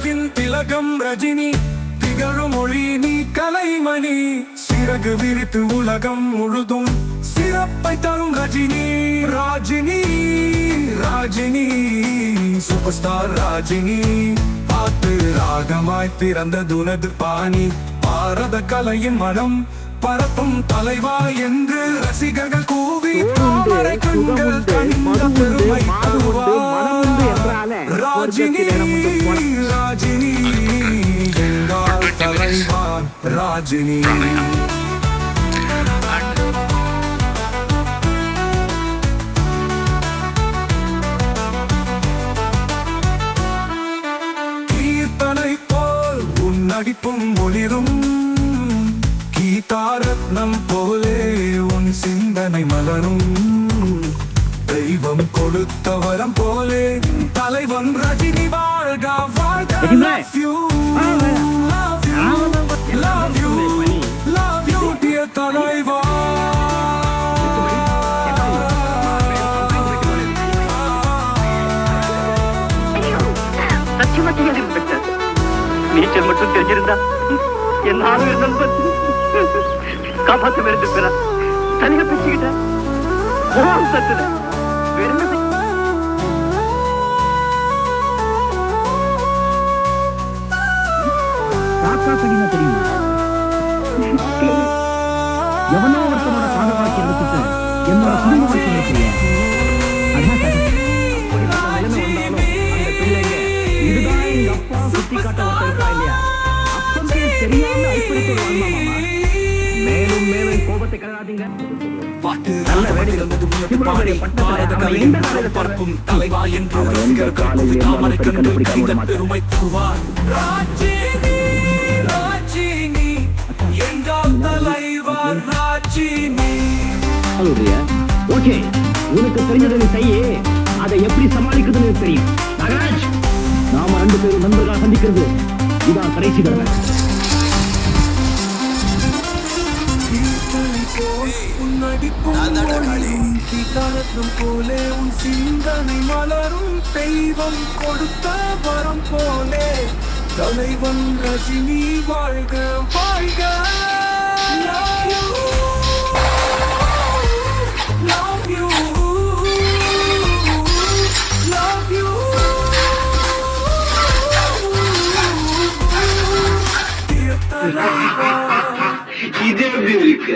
உலகின் திலகம் ரஜினி திகழும் மொழி நீ கலைமணி. சிறகு விரித்து உலகம் முழுதும் சிறப்பை தரும் ரஜினி ராஜினி ராஜினி. சூப்பர் ஸ்டார் ராஜினி பார்த்து ராகமாய் பிறந்த துனது பாணி. பாரத கலையின் மனம் பரப்பும் தலைவா என்று ரசிகர்கள் கூவி தாமரை கண்கள் கண்ட பெருமை ராஜினி ராஜினி கீர்த்தனை போல் உன் நடிப்பும் ஒளிரும். கீதாரத்னம் போலே உன் சிந்தனை மலரும். தெய்வம் கொடுத்த வரம் போலே தலைவன் ரஜினி வாழ்க வாழ்க சத்தியமா இன்ஸ்பெக்டர் நீச்சல் மட்டும் தெரிஞ்சிருந்தா என் ஆளுநர் நண்பன் காப்பாற்ற இருந்திருக்கிறா தனியா பிச்சுக்கிட்ட ஓம் சத்துல வெறுமை தெரியுமா? எவனோ ஒருத்தனோட காத என்னோட குடும்ப வாழ்க்கை எடுத்துறியா அதான் தெரியாம மேலும் மேலும் கோபத்தை கலராதீங்க. நல்ல வேலைகள் பாடி பாரத கலையின் பரப்பும். தலைவா என்று தாமரை கைத பெருமை தருவார் ராஜினி ராஜினி எங்கள் தலைவா ராஜினி சொல்றியா ஓகே உனக்கு தெரிஞ்சதை செய்ய அதை எப்படி சமாளிக்கிறதுன்னு எனக்கு தெரியும் நாம ரெண்டு பேரும் நண்பர்களா சந்திக்கிறது. இதான் கடைசி தடவை. வெடிக்கும் கீதாரத்னம் போலே உன் சிந்தனை மலரும் தெய்வம் கொடுத்த வரம் போலே. தலைவன் ரஜினி வாழ்க வாழ்க. இது எப்படி இருக்கு?